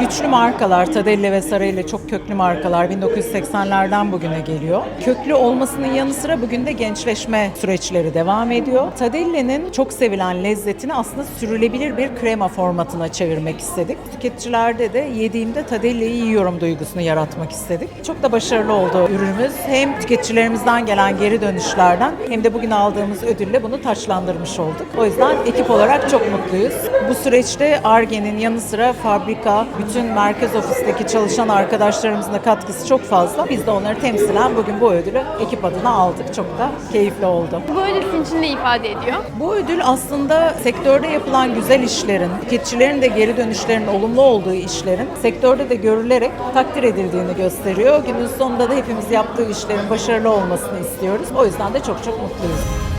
güçlü markalar, Tadelle ve Sarayla çok köklü markalar 1980'lerden bugüne geliyor. Köklü olmasının yanı sıra bugün de gençleşme süreçleri devam ediyor. Tadelle'nin çok sevilen lezzetini aslında sürülebilir bir krema formatına çevirmek istedik. Tüketicilerde de yediğimde Tadelle'yi yiyorum duygusunu yaratmak istedik. Çok da başarılı oldu ürünümüz. Hem tüketicilerimizden gelen geri dönüşlerden hem de bugün aldığımız ödülle bunu taçlandırmış olduk. O yüzden ekip olarak çok mutluyuz. Bu süreçte ARGE'nin yanı sıra fabrika, bütün merkez ofisteki çalışan arkadaşlarımızın da katkısı çok fazla. Biz de onları temsilen bugün bu ödülü ekip adına aldık. Çok da keyifli oldu. Bu ödül sizin için ne ifade ediyor? Bu ödül aslında sektörde yapılan güzel işlerin, tüketicilerin de geri dönüşlerinin olumlu olduğu işlerin sektörde de görülerek takdir edildiğini gösteriyor. Günün sonunda da hepimiz yaptığı işlerin başarılı olmasını istiyoruz. O yüzden de çok çok mutluyuz.